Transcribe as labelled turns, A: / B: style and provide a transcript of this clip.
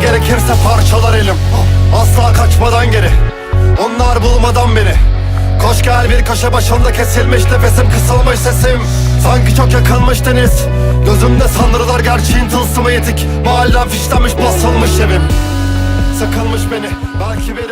A: Gerekirse parçalar elim, Asla kaçmadan geri. Onlar bulmadan beni. Koş gel bir kaşe başımda kesilmiş Nefesim kısılmış sesim. Sanki çok yakılmış deniz. Gözümde sanrılar gerçeğin tılsımı yetik. Mahallem fişlenmiş basılmış evim. Sıkılmış beni. Belki bir